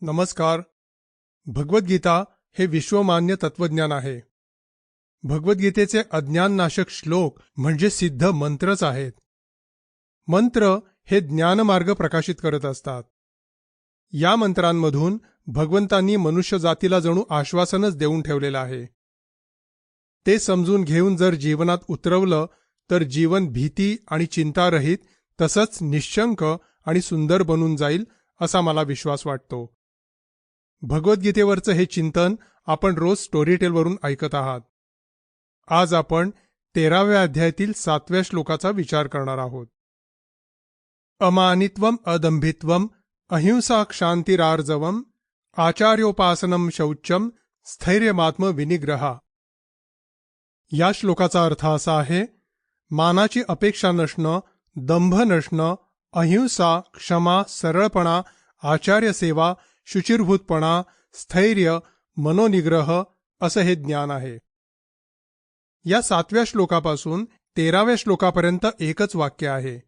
नमस्कार. भगवद्गीता हे विश्वमान्य तत्वज्ञान आहे. भगवद्गीतेचे अज्ञाननाशक श्लोक म्हणजे सिद्ध मंत्रच आहेत. मंत्र हे ज्ञानमार्ग प्रकाशित करत असतात. या मंत्रांमधून भगवंतांनी मनुष्य जातीला जणू आश्वासनच देऊन ठेवलेलं आहे. ते समजून घेऊन जर जीवनात उतरवलं तर जीवन भीती आणि चिंतारहित तसंच निशंक आणि सुंदर बनून जाईल असा मला विश्वास वाटतो. भगवद्गीतेवरचं हे चिंतन आपण रोज स्टोरीटेलवरून ऐकत आहात. आज आपण तेराव्या अध्यायातील सातव्या श्लोकाचा विचार करणार आहोत. अमानित्वम अदंभित्वम अहिंसा क्षांतिरार्जवम आचार्योपासनम शौचम स्थैर्यमात्म विनिग्रहा. या श्लोकाचा अर्थ असा आहे मानाची अपेक्षा नसणं दंभ नसणं अहिंसा क्षमा सरळपणा आचार्य सेवा शुचिरभूतपणा स्थैर्य मनोनिग्रह असं हे ज्ञान आहे. या सातव्या श्लोकापासून तेराव्या श्लोकापर्यंत एकच वाक्य आहे.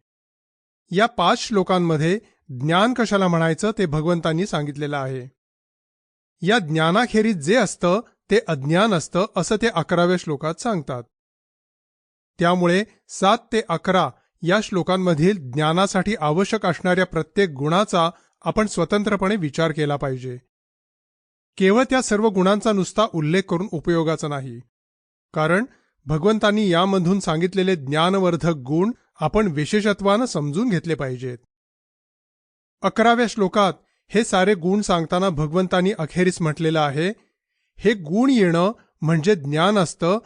या पाच श्लोकांमध्ये ज्ञान कशाला म्हणायचं ते भगवंतांनी सांगितलेलं आहे. या ज्ञानाखेरीज जे असतं ते अज्ञान असतं असं ते अकराव्या श्लोकात सांगतात. त्यामुळे सात ते अकरा या श्लोकांमधील ज्ञानासाठी आवश्यक असणाऱ्या प्रत्येक गुणाचा आपण स्वतंत्रपणे विचार केला पाहिजे. केवळ त्या सर्व गुणांचा नुसता उल्लेख करून उपयोगाचा नाही. कारण भगवंतांनी यामधून सांगितलेले ज्ञानवर्धक गुण आपण विशेषत्वानं समजून घेतले पाहिजेत. अकराव्या श्लोकात हे सारे गुण सांगताना भगवंतांनी अखेरीस म्हटलेलं आहे हे गुण येणं म्हणजे ज्ञान असतं.